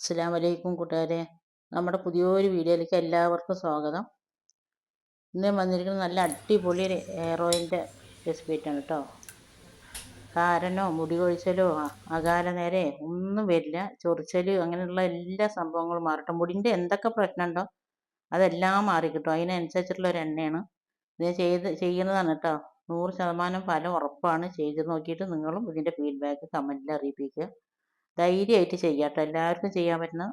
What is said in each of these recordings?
അസ്സാം വലൈക്കും കൂട്ടുകാരെ. നമ്മുടെ പുതിയൊരു വീഡിയോയിലേക്ക് എല്ലാവർക്കും സ്വാഗതം. ഇന്ന് വന്നിരിക്കുന്നത് നല്ല അടിപൊളി ഹെയർ ഓയിലിന്റെ റെസിപ്പി ആയിട്ടാണ് കേട്ടോ കാരനോ മുടി കൊഴിച്ചലോ അകാല നേരെ ഒന്നും വരില്ല. ചൊറിച്ചൽ അങ്ങനെയുള്ള എല്ലാ സംഭവങ്ങളും മാറട്ടെ. മുടിന്റെ എന്തൊക്കെ പ്രശ്നമുണ്ടോ അതെല്ലാം മാറി കിട്ടും അതിനനുസരിച്ചിട്ടുള്ള ഒരു എണ്ണയാണ്. ഇത് ചെയ്ത് ചെയ്യുന്നതാണ് കേട്ടോ നൂറ് ശതമാനം ഫലം ഉറപ്പാണ്. ചെയ്ത് നോക്കിയിട്ട് നിങ്ങളും ഇതിന്റെ ഫീഡ്ബാക്ക് കമന്റിൽ അറിയിപ്പിക്കുക. ധൈര്യമായിട്ട് ചെയ്യാട്ടോ എല്ലാവർക്കും ചെയ്യാൻ പറ്റുന്ന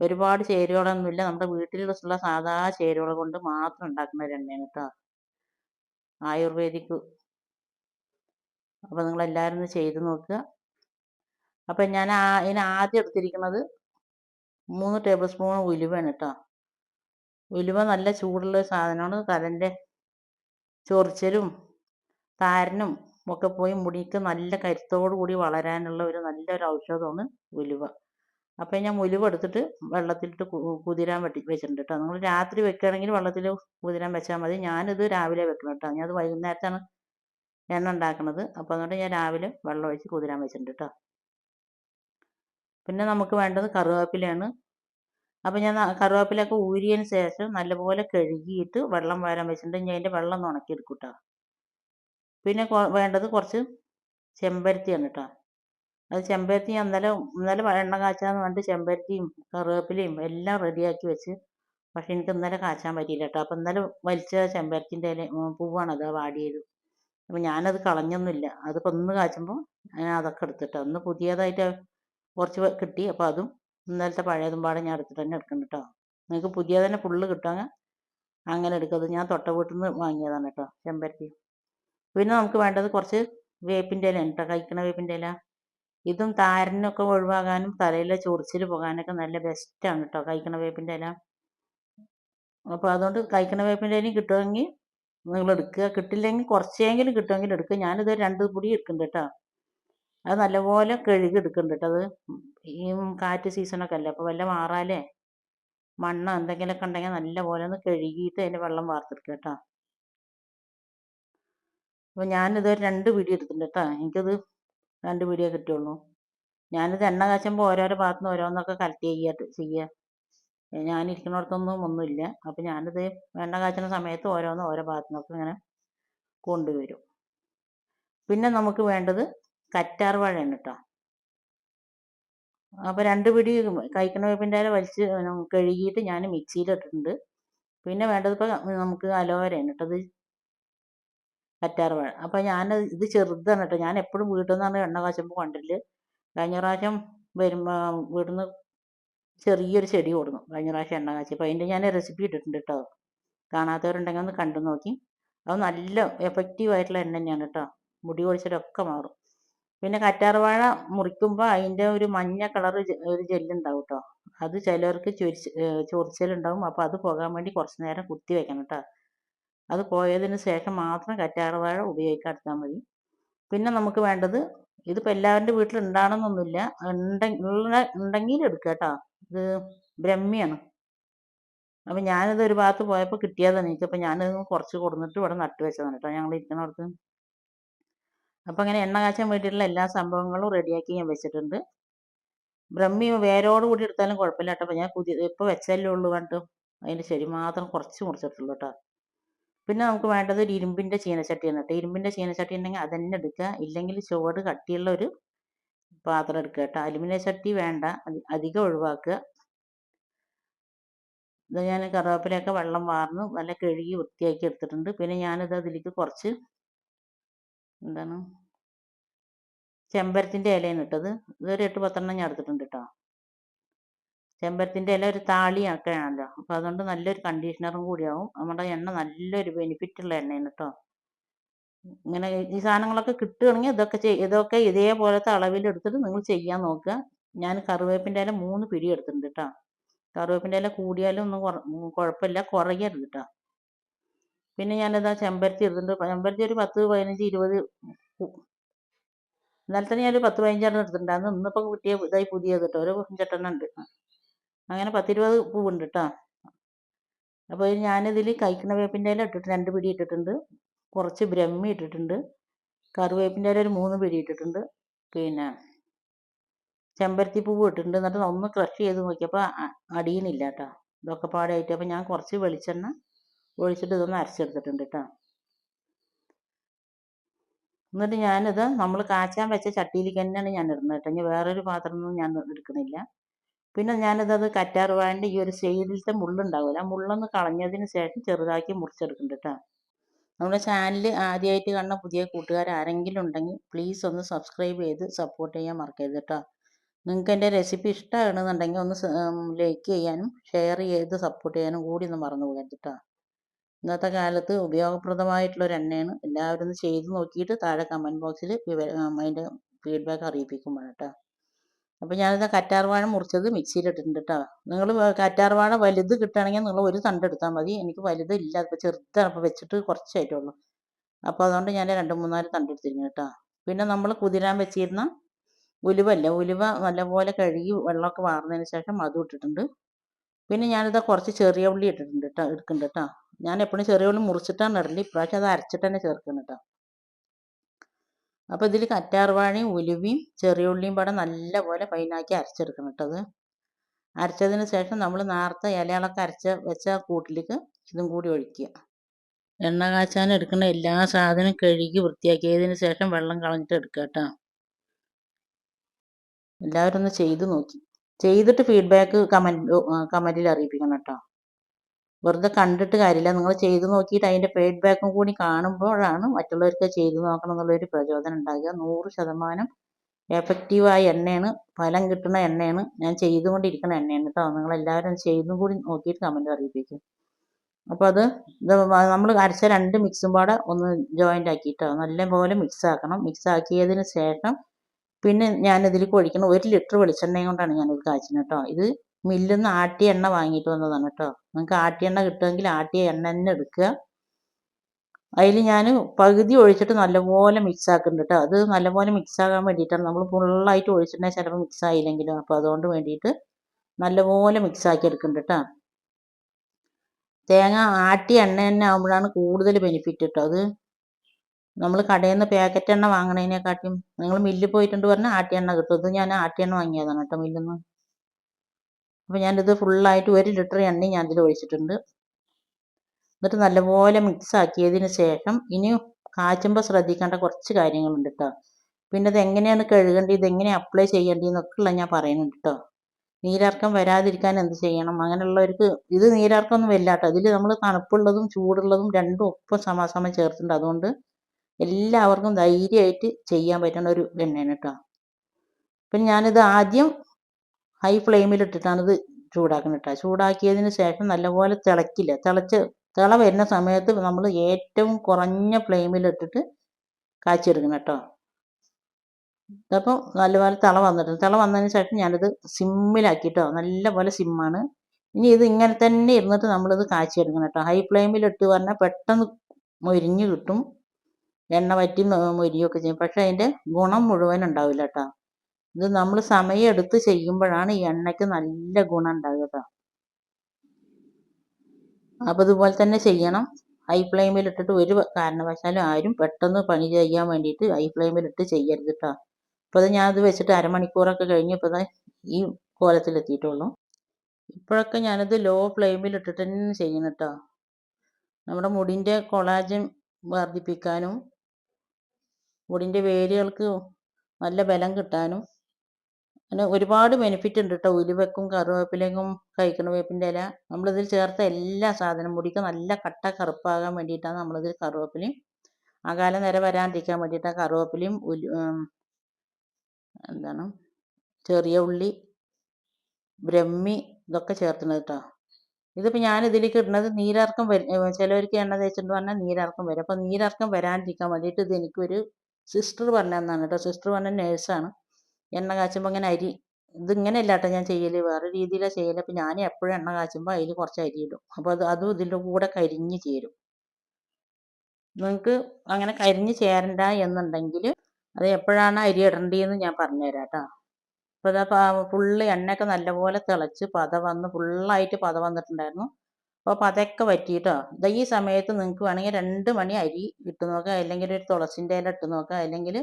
ഒരുപാട് ചേരുവകളൊന്നുമില്ല നമ്മുടെ വീട്ടിലുള്ള സാധാ ചേരുവകൾ കൊണ്ട് മാത്രം ഉണ്ടാക്കുന്ന ഒരു എണ്ണയാണ് കേട്ടോ. ആയുർവേദിക്. അപ്പോൾ നിങ്ങൾ എല്ലാവരും ചെയ്ത് നോക്കുക. അപ്പം ഞാൻ ഇതിന് ആദ്യം എടുത്തിരിക്കുന്നത് മൂന്ന് ടേബിൾ സ്പൂൺ ഉലുവയാണ് കേട്ടോ. ഉലുവ നല്ല ചൂടുള്ള സാധനമാണ്. തലന്റെ ചൊറിച്ചലും താരനും ഒക്കെ പോയി മുടിക്ക് നല്ല കരുത്തോടു കൂടി വളരാനുള്ള ഒരു നല്ലൊരു ഔഷധമാണ് ഉലുവ അപ്പം ഞാൻ ഉലുവ എടുത്തിട്ട് വെള്ളത്തിലിട്ട് കുതിരാൻ വെട്ടി വെച്ചിട്ടുണ്ട് കേട്ടോ നിങ്ങൾ രാത്രി വെക്കുകയാണെങ്കിൽ വെള്ളത്തിൽ കുതിരാൻ വെച്ചാൽ മതി. ഞാനിത് രാവിലെ വെക്കണം കേട്ടോ ഞാനത് വൈകുന്നേരത്താണ് എണ്ണ ഉണ്ടാക്കണത് അപ്പോൾ അതുകൊണ്ട് ഞാൻ രാവിലെ വെള്ളം ഒഴിച്ച് കുതിരാൻ വെച്ചിട്ടുണ്ട് കേട്ടോ പിന്നെ നമുക്ക് വേണ്ടത് കറുവാപ്പിലയാണ്. അപ്പോൾ ഞാൻ കറുവാപ്പിലൊക്കെ ഊരിയതിന് ശേഷം നല്ലപോലെ കഴുകിയിട്ട് വെള്ളം വാരാൻ വെച്ചിട്ടുണ്ട്. ഞാൻ അതിന്റെ വെള്ളം ഒന്ന് ഉണക്കിയെടുക്കും കേട്ടോ പിന്നെ വേണ്ടത് കുറച്ച് ചെമ്പരത്തിയാണ് കേട്ടോ അത് ചെമ്പരത്തി ഞാൻ ഇന്നലെ ഇന്നലെ എണ്ണ കാച്ചാന്ന് പറഞ്ഞിട്ട് ചെമ്പരത്തിയും കറിവേപ്പിലയും എല്ലാം റെഡിയാക്കി വെച്ച് പക്ഷെ എനിക്ക് ഇന്നലെ കാച്ചാൻ പറ്റിയില്ല കേട്ടോ അപ്പം ഇന്നലെ വലിച്ച ചെമ്പരത്തിന്റെ ഇല ഉം, പൂവാണ് അത് വാടിയത്. അപ്പം ഞാനത് കളഞ്ഞൊന്നുമില്ല. അതിപ്പോൾ ഒന്ന് കാച്ചുമ്പോൾ ഞാൻ അതൊക്കെ എടുത്തിട്ടോ ഒന്ന് പുതിയതായിട്ട് കുറച്ച് കിട്ടി. അപ്പോൾ അതും ഇന്നലത്തെ പഴയതും പാടെ ഞാൻ എടുത്തിട്ട് തന്നെ എടുക്കണം കേട്ടോ നിങ്ങൾക്ക് പുതിയ തന്നെ ഫുള്ള് കിട്ടുമെങ്കിൽ അങ്ങനെ എടുക്കുന്നത് ഞാൻ തൊട്ട വീട്ടിൽ നിന്ന് വാങ്ങിയതാണ് കേട്ടോ ചെമ്പരത്തി. പിന്നെ നമുക്ക് വേണ്ടത് കുറച്ച് വേപ്പിന്റെ ഇലയാണ് കേട്ടോ കഴിക്കണ വേപ്പിന്റെ ഇല. ഇതും താരനൊക്കെ ഒഴിവാകാനും തലയിലെ ചൊറിച്ചിൽ പോകാനൊക്കെ നല്ല ബെസ്റ്റാണ് കേട്ടോ കഴിക്കണ വേപ്പിന്റെ ഇല. അപ്പോൾ അതുകൊണ്ട് കഴിക്കണ വേപ്പിന്റെ ഇലയും കിട്ടുമെങ്കിൽ നിങ്ങൾ എടുക്കുക. കിട്ടില്ലെങ്കിൽ കുറച്ചെങ്കിലും കിട്ടുമെങ്കിൽ എടുക്കുക. ഞാനിത് രണ്ട് പൊടി എടുക്കുന്നുണ്ട് കേട്ടോ അത് നല്ലപോലെ കഴുകി എടുക്കുന്നുണ്ട് കേട്ടോ അത് ഈ കാറ്റ് സീസണൊക്കെ അല്ലേ? അപ്പോൾ വല്ല മാറാലേ മണ്ണോ എന്തെങ്കിലുമൊക്കെ ഉണ്ടെങ്കിൽ നല്ലപോലെ ഒന്ന് കഴുകിയിട്ട് അതിന്റെ വെള്ളം വാർത്തെടുക്കുക കേട്ടോ അപ്പോൾ ഞാനിത് രണ്ട് പിടി എടുത്തിട്ടുണ്ട് കേട്ടോ. എനിക്കത് രണ്ട് പിടിയേ കിട്ടുള്ളൂ ഞാനിത് എണ്ണ കാച്ചുമ്പോൾ ഓരോരോ ഭാഗത്തു നിന്ന് ഓരോന്നൊക്കെ കളക്ട് ചെയ്യാട്ട് ചെയ്യുക ഞാനിരിക്കുന്നിടത്തൊന്നും ഒന്നുമില്ല. അപ്പോൾ ഞാനിത് എണ്ണ കാച്ചുന്ന സമയത്ത് ഓരോന്ന് ഓരോ ഭാഗത്തു നിന്നൊക്കെ ഇങ്ങനെ കൊണ്ടുവരും. പിന്നെ നമുക്ക് വേണ്ടത് കറ്റാർ വാഴയാണ് കേട്ടോ. അപ്പോൾ രണ്ട് പിടി കഴിക്കണ വേപ്പിന്റെ ഇല വലിച്ച് കഴുകിയിട്ട് ഞാൻ മിക്സിയിലിട്ടിട്ടുണ്ട്. പിന്നെ വേണ്ടത് ഇപ്പോൾ നമുക്ക് അലോവരയാണ് കേട്ടോ. ഇത് കറ്റാർ വാഴ അപ്പം ഞാൻ ഇത് ചെറുതാണ് കേട്ടോ. ഞാൻ എപ്പോഴും വീട്ടിൽ നിന്നാണ് എണ്ണ കാച്ചുമ്പോൾ കണ്ടില്ല? കഴിഞ്ഞ പ്രാവശ്യം വരുമ്പോൾ വീട്ടിൽ നിന്ന് ചെറിയൊരു ചെടി കൊടുക്കും കഴിഞ്ഞ പ്രാവശ്യം എണ്ണ കാച്ചി അപ്പോൾ അതിന്റെ ഞാൻ റെസിപ്പി ഇട്ടിട്ടുണ്ട് കേട്ടോ. കാണാത്തവരുണ്ടെങ്കിൽ ഒന്ന് കണ്ടു നോക്കി. അത് നല്ല എഫക്റ്റീവ് ആയിട്ടുള്ള എണ്ണ തന്നെയാണ് കേട്ടോ. മുടി കൊഴിച്ചിലൊക്കെ മാറും. പിന്നെ കറ്റാർവാഴ മുറിക്കുമ്പോൾ അതിന്റെ ഒരു മഞ്ഞ കളർ ഒരു ജെല്ലുണ്ടാവും കേട്ടോ. അത് ചിലർക്ക് ചൊരിച്ച് ചൊറിച്ചിലുണ്ടാവും. അപ്പോൾ അത് പോകാൻ വേണ്ടി കുറച്ച് നേരം കുത്തി വെക്കണം കേട്ടോ. അത് പോയതിന് ശേഷം മാത്രം കറ്റാർവാഴ ഉപയോഗിക്കാൻ എടുത്താൽ മതി. പിന്നെ നമുക്ക് വേണ്ടത് ഇതിപ്പോൾ എല്ലാവരുടെ വീട്ടിൽ ഉണ്ടാകണമെന്നൊന്നുമില്ല ഉണ്ടെങ്കിൽ എടുക്കുക കേട്ടോ. ഇത് ബ്രഹ്മിയാണ്. അപ്പം ഞാനിത് ഒരു ഭാഗത്ത് പോയപ്പോൾ കിട്ടിയതാണ് എനിക്ക്. അപ്പം ഞാനിത് കുറച്ച് കൊടുന്നിട്ട് ഇവിടെ നട്ടു വെച്ചതാണ് കേട്ടോ. ഞങ്ങൾ ഇരിക്കുന്നിടത്ത് അപ്പം അങ്ങനെ എണ്ണ കാച്ചാൻ വേണ്ടിയിട്ടുള്ള എല്ലാ സംഭവങ്ങളും റെഡിയാക്കി ഞാൻ വെച്ചിട്ടുണ്ട്. ബ്രഹ്മി വേരോട് കൂടി എടുത്താലും കുഴപ്പമില്ല കേട്ടോ. അപ്പം ഞാൻ പുതിയ ഇപ്പോൾ വെച്ചല്ലേ ഉള്ളൂ കണ്ടു അതിന്റെ ശരി മാത്രം കുറച്ച് മുറിച്ചിട്ടുള്ളൂ കേട്ടോ. പിന്നെ നമുക്ക് വേണ്ടത് ഒരു ഇരുമ്പിന്റെ ചീനച്ചട്ടിയാണ് കേട്ടോ ഇരുമ്പിന്റെ ചീനച്ചട്ടി ഉണ്ടെങ്കിൽ അത് തന്നെ എടുക്കുക. ഇല്ലെങ്കിൽ ചുവട് കട്ടിയുള്ള ഒരു പാത്രം എടുക്കുക കേട്ടോ. അലുമിനിയം ചട്ടി വേണ്ട. അധി- അധികം ഒഴിവാക്കുക. ഇത് ഞാൻ കറിവേപ്പിലയൊക്കെ വെള്ളം വാർന്ന് നല്ല കഴുകി വൃത്തിയാക്കി എടുത്തിട്ടുണ്ട്. പിന്നെ ഞാനിത് അതിലേക്ക് കുറച്ച് എന്താണ്? ചെമ്പരത്തിന്റെ ഇലയാണ് ഇട്ടത്. ഇതൊരു എട്ട് പത്തെണ്ണം ഞാൻ എടുത്തിട്ടുണ്ട് കേട്ടോ. ചെമ്പരത്തിന്റെ ഇല ഒരു താളിയൊക്കെയാണല്ലോ അപ്പോൾ അതുകൊണ്ട് നല്ലൊരു കണ്ടീഷണറും കൂടിയാവും. നമ്മുടെ എണ്ണ നല്ലൊരു ബെനിഫിറ്റ് ഉള്ള എണ്ണയാണ് കേട്ടോ ഇങ്ങനെ ഈ സാധനങ്ങളൊക്കെ കിട്ടുകയാണെങ്കിൽ ഇതൊക്കെ ചെയ് ഇതൊക്കെ ഇതേപോലത്തെ അളവിലെടുത്തിട്ട് നിങ്ങൾ ചെയ്യാൻ നോക്കുക. ഞാൻ കറിവേപ്പിന്റെ ഇല മൂന്ന് പിടി എടുത്തിട്ടുണ്ട് കേട്ടോ കറിവേപ്പിന്റെ ഇല കൂടിയാലും ഒന്നും കുഴപ്പമില്ല. കുറയരുത് കേട്ടോ പിന്നെ ഞാനിതാ ചെമ്പരത്തി എടുത്തിട്ടുണ്ട് ചെമ്പരത്തി ഒരു പത്ത് പതിനഞ്ച് ഇരുപത് ഇന്നലെ തന്നെ ഞാനൊരു പത്ത് പതിനഞ്ചെണ്ണം എടുത്തിട്ടുണ്ടായിരുന്നു ഇന്നിപ്പോൾ കിട്ടിയ ഇതായി പുതിയത് കേട്ടോ ഒരു ചെട്ടെണ്ണം ഉണ്ട് അങ്ങനെ പത്തിരുപത് പൂവുണ്ട് കേട്ടോ അപ്പോൾ ഞാനിതിൽ കഴിക്കുന്ന വേപ്പിന്റെ ഇല ഇട്ടിട്ട് രണ്ട് പിടി ഇട്ടിട്ടുണ്ട്. കുറച്ച് ബ്രഹ്മി ഇട്ടിട്ടുണ്ട്. കറിവേപ്പിന്റെ ഇല ഒരു മൂന്ന് പിടി ഇട്ടിട്ടുണ്ട്. പിന്നെ ചെമ്പരത്തി പൂവ് ഇട്ടിട്ടുണ്ട്. എന്നിട്ട് ഒന്ന് ക്രഷ് ചെയ്ത് നോക്കിയപ്പോൾ അടിയുന്നില്ല കേട്ടോ ഇതൊക്കെ പാടായിട്ട് അപ്പോൾ ഞാൻ കുറച്ച് വെളിച്ചെണ്ണ ഒഴിച്ചിട്ട് ഇതൊന്ന് അരച്ചെടുത്തിട്ടുണ്ട് കേട്ടോ എന്നിട്ട് ഞാനിത് നമ്മൾ കാച്ചാൻ വെച്ച ചട്ടിയിലേക്ക് തന്നെയാണ് ഞാൻ ഇടുന്നത് കേട്ടോ ഇനി വേറൊരു പാത്രമൊന്നും ഞാൻ എടുക്കണില്ല പിന്നെ ഞാനിതത് കറ്റാർവാഴന്റെ ഈ ഒരു സൈഡിലത്തെ മുള്ളുണ്ടാവില്ല ആ മുള്ളൊന്ന് കളഞ്ഞതിന് ശേഷം ചെറുതാക്കി മുറിച്ചെടുക്കുന്നുണ്ട് കേട്ടോ നമ്മുടെ ചാനൽ ആദ്യമായിട്ട് കാണുന്ന പുതിയ കൂട്ടുകാർ ആരെങ്കിലും ഉണ്ടെങ്കിൽ പ്ലീസ് ഒന്ന് സബ്സ്ക്രൈബ് ചെയ്ത് സപ്പോർട്ട് ചെയ്യാൻ മറക്കരുത് കേട്ടോ നിങ്ങൾക്ക് എന്റെ റെസിപ്പി ഇഷ്ടമാണെന്നുണ്ടെങ്കിൽ ഒന്ന് ലൈക്ക് ചെയ്യാനും ഷെയർ ചെയ്ത് സപ്പോർട്ട് ചെയ്യാനും കൂടി ഒന്ന് മറന്നു പോകരുത് കേട്ടോ ഇന്നത്തെ കാലത്ത് ഉപയോഗപ്രദമായിട്ടുള്ളൊരു എണ്ണയാണ്. എല്ലാവരും ഒന്ന് ചെയ്ത് നോക്കിയിട്ട് താഴെ കമന്റ് ബോക്സിൽ അതിന്റെ ഫീഡ്ബാക്ക് അറിയിപ്പിക്കുമ്പോഴാണ് കേട്ടോ അപ്പോൾ ഞാനിത് കറ്റാർവാഴ മുറിച്ചത് മിക്സിയിലിട്ടിട്ടുണ്ട് കേട്ടോ നിങ്ങൾ കറ്റാർവാഴ വലുത് കിട്ടുകയാണെങ്കിൽ നിങ്ങൾ ഒരു തണ്ട് എടുത്താൽ മതി. എനിക്ക് വലുത് ഇല്ല. ഇപ്പോൾ ചെറുതാണ്. അപ്പോൾ വെച്ചിട്ട് കുറച്ചായിട്ടുള്ളൂ അപ്പോൾ അതുകൊണ്ട് ഞാൻ രണ്ട് മൂന്നാൽ തണ്ട് എടുത്തിരുന്നു കേട്ടോ പിന്നെ നമ്മൾ കുതിരാൻ വെച്ചിരുന്ന ഉലുവല്ല? ഉലുവ നല്ലപോലെ കഴുകി വെള്ളമൊക്കെ വാർന്നതിന് ശേഷം അതും ഇട്ടിട്ടുണ്ട്. പിന്നെ ഞാനിത് കുറച്ച് ചെറിയ ഉള്ളി ഇട്ടിട്ടുണ്ട് കേട്ടോ എടുക്കുന്നുണ്ട് കേട്ടോ ഞാൻ എപ്പോഴും ചെറിയ ഉള്ളി മുറിച്ചിട്ടാണ് ഇടൽ. ഇപ്രാവശ്യം അത് അരച്ചിട്ട് തന്നെ ചേർക്കുന്നത് കേട്ടോ അപ്പോൾ ഇതിൽ കറ്റാർവാഴയും ഉലുവയും ചെറിയ ഉള്ളിയും പാടെ നല്ലപോലെ ഫൈനാക്കി അരച്ചെടുക്കണം കേട്ടോ അത്. അരച്ചതിന് ശേഷം നമ്മൾ നേരത്തെ ഇലകളൊക്കെ അരച്ച വെച്ച കൂട്ടിലേക്ക് ഇതും കൂടി ഒഴിക്കുക. എണ്ണ കാച്ചാൻ എടുക്കുന്ന എല്ലാ സാധനവും കഴുകി വൃത്തിയാക്കിയതിന് ശേഷം വെള്ളം കളഞ്ഞിട്ട് എടുക്കുക കേട്ടോ. എല്ലാവരും ഒന്ന് ചെയ്ത് നോക്കി. ചെയ്തിട്ട് ഫീഡ്ബാക്ക് കമന്റ് കമന്റിൽ അറിയിപ്പിക്കണം കേട്ടോ. വെറുതെ കണ്ടിട്ട് കാര്യമില്ല. നിങ്ങൾ ചെയ്ത് നോക്കിയിട്ട് അതിന്റെ ഫീഡ്ബാക്കും കൂടി കാണുമ്പോഴാണ് മറ്റുള്ളവർക്ക് ചെയ്ത് നോക്കണം എന്നുള്ളൊരു പ്രചോദനം ഉണ്ടാകുക. നൂറ് ശതമാനം എഫക്റ്റീവായ എണ്ണയാണ് ഫലം കിട്ടുന്ന എണ്ണയാണ് ഞാൻ ചെയ്തുകൊണ്ടിരിക്കുന്ന എണ്ണയാണ് കേട്ടോ. നിങ്ങളെല്ലാവരും ചെയ്തും കൂടി നോക്കിയിട്ട് കമന്റ് അറിയിപ്പിക്കും. അപ്പോൾ അത് ഇത് നമ്മൾ അരച്ച രണ്ട് മിക്സും പാടെ ഒന്ന് ജോയിന്റ് ആക്കിയിട്ടോ നല്ലപോലെ മിക്സ് ആക്കണം. മിക്സ് ആക്കിയതിന് ശേഷം പിന്നെ ഞാനിതിലേക്ക് ഒഴിക്കണം. ഒരു ലിറ്റർ വെളിച്ചെണ്ണയും കൊണ്ടാണ് ഞാനിത് കാച്ചുന്നത് കേട്ടോ. ഇത് മില്ലിൽ നിന്ന് ആട്ടിയ എണ്ണ വാങ്ങിയിട്ട് വന്നതാണ് കേട്ടോ. നിങ്ങൾക്ക് ആട്ടി എണ്ണ കിട്ടുമെങ്കിൽ ആട്ടിയ എണ്ണ തന്നെ എടുക്കുക. അതിൽ ഞാൻ പകുതി ഒഴിച്ചിട്ട് നല്ലപോലെ മിക്സ് ആക്കുന്നുണ്ട് കേട്ടോ. അത് നല്ലപോലെ മിക്സ് ആകാൻ വേണ്ടിയിട്ടാണ് നമ്മൾ ഫുള്ളായിട്ട് ഒഴിച്ചിട്ടുണ്ടെങ്കിൽ ചിലപ്പോൾ മിക്സ് ആയില്ലെങ്കിലും. അപ്പോൾ അതുകൊണ്ട് വേണ്ടിയിട്ട് നല്ലപോലെ മിക്സ് ആക്കി എടുക്കുന്നുണ്ട് കേട്ടോ. തേങ്ങ ആട്ടി എണ്ണ തന്നെ ആകുമ്പോഴാണ് കൂടുതൽ ബെനിഫിറ്റ് കേട്ടോ. അത് നമ്മൾ കടയിൽ നിന്ന് പാക്കറ്റ് എണ്ണ വാങ്ങണതിനെക്കാട്ടിയും നിങ്ങൾ മില്ലിൽ പോയിട്ടുണ്ട് പറഞ്ഞാൽ ആട്ടി എണ്ണ കിട്ടും. ഇത് ഞാൻ ആട്ടി എണ്ണ വാങ്ങിയതാണ് കേട്ടോ മില്ലിൽ നിന്ന് അപ്പോൾ ഞാനിത് ഫുള്ളായിട്ട് ഒരു ലിറ്റർ എണ്ണയും ഞാൻ ഇതിൽ ഒഴിച്ചിട്ടുണ്ട്. എന്നിട്ട് നല്ലപോലെ മിക്സ് ആക്കിയതിന് ശേഷം ഇനി കാച്ചുമ്പോൾ ശ്രദ്ധിക്കേണ്ട കുറച്ച് കാര്യങ്ങളുണ്ട് കേട്ടോ പിന്നെ ഇത് എങ്ങനെയാണ് കഴുകേണ്ടത് ഇതെങ്ങനെ അപ്ലൈ ചെയ്യേണ്ടതെന്നൊക്കെ ഉള്ള ഞാൻ പറയുന്നുണ്ട് കേട്ടോ നീരിറക്കം വരാതിരിക്കാൻ എന്ത് ചെയ്യണം? അങ്ങനെയുള്ളവർക്ക് ഇത് നീരിറക്കമൊന്നും വല്ലാട്ടോ ഇതിൽ നമ്മൾ തണുപ്പുള്ളതും ചൂടുള്ളതും രണ്ടും ഒപ്പം സമാസമം ചേർത്തിട്ടുണ്ട്. അതുകൊണ്ട് എല്ലാവർക്കും ധൈര്യമായിട്ട് ചെയ്യാൻ പറ്റുന്ന ഒരു എണ്ണയാണ് കേട്ടോ അപ്പം ഞാനിത് ആദ്യം ഹൈ ഫ്ലെയിമിലിട്ടിട്ടാണ് ഇത് ചൂടാക്കുന്നത് കേട്ടോ ചൂടാക്കിയതിന് ശേഷം നല്ലപോലെ തിളക്കില്ല. തിളച്ച് തിള വരുന്ന സമയത്ത് നമ്മൾ ഏറ്റവും കുറഞ്ഞ ഫ്ലെയിമിലിട്ടിട്ട് കാച്ചിയെടുക്കണം കേട്ടോ ഇതപ്പോൾ നല്ലപോലെ തിള വന്നിട്ടുണ്ട്. തിള വന്നതിന് ശേഷം ഞാനിത് സിമ്മിലാക്കിട്ടോ. നല്ലപോലെ സിമ്മാണ്. ഇനി ഇത് ഇങ്ങനെ തന്നെ ഇരുന്നിട്ട് നമ്മളിത് കാച്ചിയെടുക്കണം കേട്ടോ ഹൈ ഫ്ലെയിമിലിട്ട് പറഞ്ഞാൽ പെട്ടെന്ന് മൊരിഞ്ഞ് കിട്ടും. എണ്ണ വറ്റി മൊരിയൊക്കെ ചെയ്യും. പക്ഷേ അതിന്റെ ഗുണം മുഴുവൻ ഉണ്ടാവില്ല കേട്ടോ ഇത് നമ്മൾ സമയം എടുത്ത് ചെയ്യുമ്പോഴാണ് ഈ എണ്ണയ്ക്ക് നല്ല ഗുണം ഉണ്ടാകുക അപ്പം ഇതുപോലെ തന്നെ ചെയ്യണം. ഹൈ ഫ്ലെയിമിൽ ഇട്ടിട്ട് ഒരു കാരണവശാലും ആരും പെട്ടെന്ന് പണി ചെയ്യാൻ വേണ്ടിയിട്ട് ഹൈ ഫ്ലെയിമിൽ ഇട്ട് ചെയ്യരുത് കേട്ടോ അപ്പോൾ അത് ഞാനത് വെച്ചിട്ട് അരമണിക്കൂറൊക്കെ കഴിഞ്ഞ് ഇപ്പോൾ ഈ കോലത്തിലെത്തിയിട്ടുള്ളൂ ഇപ്പോഴൊക്കെ ഞാനത് ലോ ഫ്ലെയിമിൽ ഇട്ടിട്ട് തന്നെ ചെയ്യണം കേട്ടോ നമ്മുടെ മുടിന്റെ കൊളാജൻ വർദ്ധിപ്പിക്കാനും മുടിന്റെ വേരുകൾക്ക് നല്ല ബലം കിട്ടാനും അങ്ങനെ ഒരുപാട് ബെനിഫിറ്റ് ഉണ്ട് കേട്ടോ ഉലുവെക്കും കറിവേപ്പിലയ്ക്കും കഴിക്കണ വേപ്പിന്റെ ഇല. നമ്മളിതിൽ ചേർത്ത എല്ലാ സാധനം മുടിക്ക് നല്ല കട്ട കറുപ്പാകാൻ വേണ്ടിയിട്ടാണ് നമ്മളിതിൽ കറിവേപ്പിലയും അകാല നിര വരാണ്ടിരിക്കാൻ വേണ്ടിയിട്ടാണ് കറിവേപ്പിലയും ഉലു എന്താണ് ചെറിയ ഉള്ളി ബ്രഹ്മി ഇതൊക്കെ ചേർക്കുന്നത് കേട്ടോ ഇതിപ്പോൾ ഞാൻ ഇതിലേക്ക് ഇടുന്നത് നീരിറക്കം വരും ചിലവർക്ക് എണ്ണ തേച്ചിട്ട് പറഞ്ഞാൽ നീരിറക്കം വരും. അപ്പോൾ നീരിറക്കം വരാണ്ടിരിക്കാൻ വേണ്ടിയിട്ട് ഇത് എനിക്കൊരു സിസ്റ്റർ പറഞ്ഞു തന്നാണ് കേട്ടോ സിസ്റ്റർ പറഞ്ഞ നേഴ്സാണ് എണ്ണ കാച്ചുമ്പോൾ ഇങ്ങനെ അരി ഇതിങ്ങനെ ഇല്ലാട്ടോ ഞാൻ ചെയ്യൽ വേറെ രീതിയിലാണ് ചെയ്യൽ അപ്പം ഞാൻ എപ്പോഴും എണ്ണ കാച്ചുമ്പോൾ അതിൽ കുറച്ച് അരി ഇടും. അപ്പോൾ അത് അതും ഇതിന്റെ കൂടെ കരിഞ്ഞ് ചേരും. നിങ്ങൾക്ക് അങ്ങനെ കരിഞ്ഞ് ചേരണ്ട എന്നുണ്ടെങ്കിൽ അത് എപ്പോഴാണ് അരി ഇടേണ്ടതെന്ന് ഞാൻ പറഞ്ഞുതരാം കേട്ടോ. അപ്പോൾ ഇതാ ഫുള്ള് എണ്ണയൊക്കെ നല്ലപോലെ തിളച്ച് പത വന്ന് ഫുള്ളായിട്ട് പത വന്നിട്ടുണ്ടായിരുന്നു. അപ്പോൾ പതയൊക്കെ വറ്റിയിട്ടോ ഇതാ ഈ സമയത്ത് നിങ്ങൾക്ക് വേണമെങ്കിൽ രണ്ട് മണി അരി ഇട്ട് നോക്കുക അല്ലെങ്കിൽ ഒരു തുളസിന്റെ ഇല ഇട്ട് നോക്കുക അല്ലെങ്കിൽ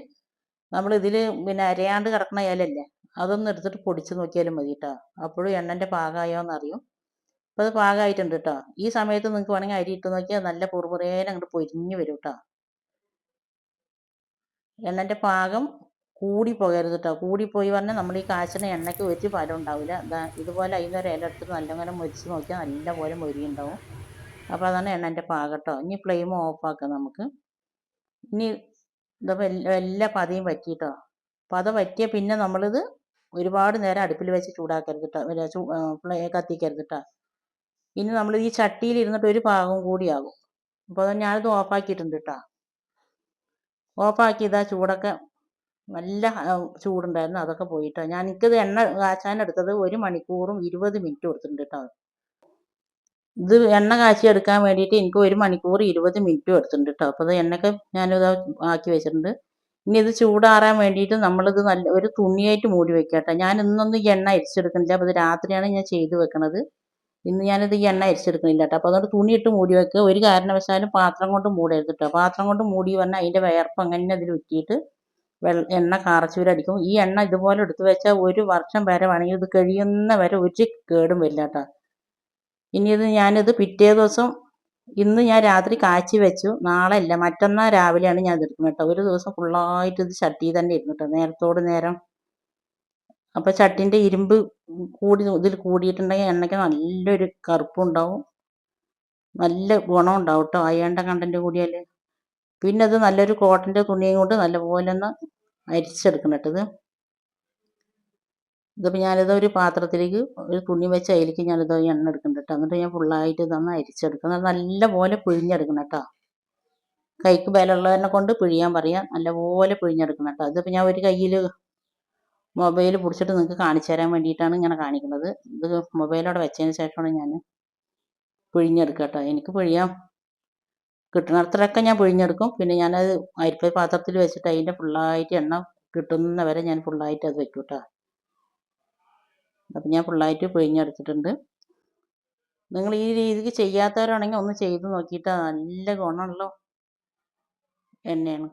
നമ്മൾ ഇതിൽ പിന്നെ അരയാണ്ട് കിടക്കുന്ന ഇലല്ലേ അതൊന്ന് എടുത്തിട്ട് പൊടിച്ച് നോക്കിയാലും മതി കേട്ടോ അപ്പോഴും എണ്ണന്റെ പാകമായോ എന്നറിയും അപ്പോൾ അത് പാകമായിട്ടുണ്ട് കേട്ടോ ഈ സമയത്ത് നിങ്ങൾക്ക് വേണമെങ്കിൽ അരി ഇട്ട് നോക്കിയാൽ നല്ല പുറപുറേനെ അങ്ങോട്ട് പൊരിഞ്ഞ് വരും കേട്ടോ എണ്ണന്റെ പാകം കൂടി പോകരുത് കേട്ടോ കൂടിപ്പോയി പറഞ്ഞാൽ നമ്മൾ ഈ കാച്ചിന് എണ്ണയ്ക്ക് ഒരു ഫലം ഉണ്ടാവില്ല ഇതുപോലെ അതിന്റെ ഒരു ഇല എടുത്ത് നല്ലങ്ങനെ മൊരിച്ച് നോക്കിയാൽ നല്ലപോലെ മൊരിയുണ്ടാവും. അപ്പോൾ അതാണ് എണ്ണന്റെ പാകം കേട്ടോ ഇനി ഫ്ലെയിം ഓഫാക്കാം നമുക്ക്. ഇനി ഇതപ്പോൾ എല്ലാ പതയും വറ്റിയിട്ടോ? പത വറ്റിയ പിന്നെ നമ്മളിത് ഒരുപാട് നേരം അടുപ്പിൽ വെച്ച് ചൂടാക്കരുത് കേട്ടോ കത്തിക്കരുത് കേട്ടോ ഇനി നമ്മൾ ഈ ചട്ടിയിൽ ഇരുന്നിട്ട് ഒരു പാകം കൂടിയാകും അപ്പോൾ ഞാനിത് ഓഫാക്കിയിട്ടുണ്ട് കേട്ടോ ഓഫാക്കി ഇതാ ചൂടൊക്കെ നല്ല ചൂടുണ്ടായിരുന്നു. അതൊക്കെ പോയിട്ടോ ഞാൻ എനിക്കത് എണ്ണ കാച്ചാൻ എടുത്തത് ഒരു മണിക്കൂറും ഇരുപത് മിനിറ്റും എടുത്തിട്ടുണ്ട് കേട്ടോ ഇത് എണ്ണ കാച്ചി എടുക്കാൻ വേണ്ടിയിട്ട് എനിക്ക് ഒരു മണിക്കൂർ ഇരുപത് മിനിറ്റും എടുത്തിട്ടുണ്ട് കേട്ടോ അപ്പോൾ അത് എണ്ണയൊക്കെ ഞാനിത് ആക്കി വെച്ചിട്ടുണ്ട്. ഇനി ഇത് ചൂടാറാൻ വേണ്ടിയിട്ട് നമ്മളിത് നല്ല ഒരു തുണിയായിട്ട് മൂടി വെക്കാം കേട്ടോ ഞാൻ ഇന്നൊന്നും ഈ എണ്ണ അരിച്ചെടുക്കുന്നില്ല. അപ്പോൾ ഇത് രാത്രിയാണ് ഞാൻ ചെയ്ത് വെക്കണത്. ഇന്ന് ഞാനിത് ഈ എണ്ണ അരിച്ചെടുക്കുന്നില്ല കേട്ടോ അപ്പോൾ അതുകൊണ്ട് തുണിയിട്ട് മൂടി വെക്കുക. ഒരു കാരണവശാലും പാത്രം കൊണ്ട് മൂടരുത് കേട്ടോ പാത്രം കൊണ്ട് മൂടി പറഞ്ഞാൽ അതിന്റെ വയർപ്പ് അങ്ങനെ അതിൽ ഉറ്റിയിട്ട് വെള്ള എണ്ണ കാറച്ചൂരടിക്കും. ഈ എണ്ണ ഇതുപോലെ എടുത്തു വെച്ചാൽ ഒരു വർഷം വരെ വേണമെങ്കിൽ ഇത് കഴിയുന്ന വരെ ഒരു കേടും വരില്ല കേട്ടോ ഇനി ഇത് ഞാനിത് പിറ്റേ ദിവസം ഇന്ന് ഞാൻ രാത്രി കാച്ചി വെച്ചു. നാളെ അല്ല മറ്റന്നാൾ രാവിലെയാണ് ഞാൻ എടുക്കുന്നത് കേട്ടോ. ഒരു ദിവസം ഫുള്ളായിട്ട് ഇത് ചട്ടി തന്നെ ഇരുന്നു കേട്ടോ. നേരത്തോട് നേരം. അപ്പോൾ ചട്ടിന്റെ ഇരുമ്പ് കൂടി ഇതിൽ കൂടിയിട്ടുണ്ടെങ്കിൽ എണ്ണയ്ക്ക് നല്ലൊരു കറുപ്പുണ്ടാവും. നല്ല ഗുണം ഉണ്ടാവും കേട്ടോ. അയേണ്ട കണ്ടന്റ് കൂടിയാൽ പിന്നെ അത് നല്ലൊരു കോട്ടന്റെ തുണിയും കൊണ്ട് നല്ലപോലെ ഒന്ന് അരിച്ചെടുക്കണം കേട്ടോ ഇത്. ഇതിപ്പോൾ ഞാനിത് ഒരു പാത്രത്തിലേക്ക് ഒരു തുണി വെച്ച് അതിലേക്ക് ഞാനിത് എണ്ണ എടുക്കുന്നുണ്ട് കേട്ടോ എന്നിട്ട് ഞാൻ ഫുള്ളായിട്ട് ഇതൊന്ന് അരിച്ചെടുക്കണം നല്ലപോലെ പിഴിഞ്ഞെടുക്കണം കേട്ടോ കൈക്ക് ബലമുള്ളതിനെ കൊണ്ട് പിഴിയാൻ പറയാം. നല്ലപോലെ പിഴിഞ്ഞെടുക്കണം കേട്ടോ ഇതിപ്പോൾ ഞാൻ ഒരു കയ്യിൽ മൊബൈൽ പിടിച്ചിട്ട് നിങ്ങൾക്ക് കാണിച്ചു തരാൻ വേണ്ടിയിട്ടാണ് ഇങ്ങനെ കാണിക്കുന്നത്. ഇത് മൊബൈലോടെ വെച്ചതിന് ശേഷമാണ് ഞാൻ പിഴിഞ്ഞെടുക്കുക കേട്ടോ എനിക്ക് പിഴിയാൻ കിട്ടണത്രയൊക്കെ ഞാൻ പിഴിഞ്ഞെടുക്കും. പിന്നെ ഞാനത് അരിപ്പ പാത്രത്തിൽ വെച്ചിട്ട് അതിന്റെ ഫുള്ളായിട്ട് എണ്ണ കിട്ടുന്ന വരെ ഞാൻ ഫുള്ളായിട്ട് അത് വെക്കും കേട്ടോ അപ്പം ഞാൻ ഫുള്ളായിട്ട് പിഴിഞ്ഞെടുത്തിട്ടുണ്ട് നിങ്ങൾ ഈ രീതിക്ക് ചെയ്യാത്തവരാണെങ്കിൽ ഒന്ന് ചെയ്ത് നോക്കിയിട്ട് നല്ല ഗുണമുള്ള എണ്ണയാണ്.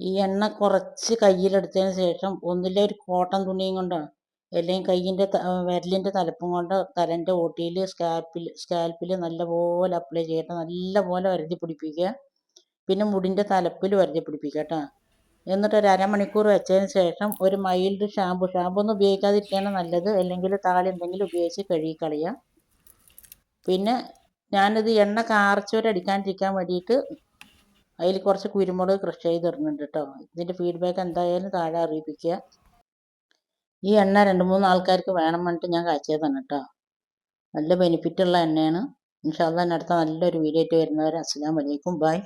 ഈ എണ്ണ കുറച്ച് കയ്യിലെടുത്തതിന് ശേഷം ഒന്നിലെ ഒരു കോട്ടൺ തുണിയും കൊണ്ടോ അല്ലെങ്കിൽ കയ്യിന്റെ വിരലിന്റെ തലപ്പും കൊണ്ട് തലന്റെ ഓട്ടിയിൽ സ്കാൽപ്പിൽ സ്കാൽപ്പിൽ നല്ലപോലെ അപ്ലൈ ചെയ്യട്ടെ നല്ലപോലെ വരുതി പിടിപ്പിക്കുക. പിന്നെ മുടിന്റെ തലപ്പിൽ വരുതി പിടിപ്പിക്കുക കേട്ടോ. എന്നിട്ട് ഒരു അരമണിക്കൂർ വെച്ചതിന് ശേഷം ഒരു മൈൽഡ് ഷാമ്പു ഷാമ്പു ഒന്നും ഉപയോഗിക്കാതിരിക്കുകയാണ് നല്ലത്. അല്ലെങ്കിൽ താളി എന്തെങ്കിലും ഉപയോഗിച്ച് കഴുകി കളയുക പിന്നെ ഞാനിത് എണ്ണ കാർച്ചോരടിക്കാണ്ടിരിക്കാൻ വേണ്ടിയിട്ട് അതിൽ കുറച്ച് കുരുമുളക് ക്രഷ് ചെയ്തിടുന്നുണ്ട് കേട്ടോ. ഇതിന്റെ ഫീഡ്ബാക്ക് എന്തായാലും താഴെ അറിയിപ്പിക്കുക. ഈ എണ്ണ രണ്ട് മൂന്ന് ആൾക്കാർക്ക് വേണം പറഞ്ഞിട്ട് ഞാൻ കാച്ചിയതാണ് കേട്ടോ. നല്ല ബെനിഫിറ്റുള്ള എണ്ണയാണ്. ഇൻഷാല്ല അടുത്ത നല്ലൊരു വീഡിയോ ആയിട്ട് വരുന്നവരെ അസ്സാം അലൈക്കും. ബൈ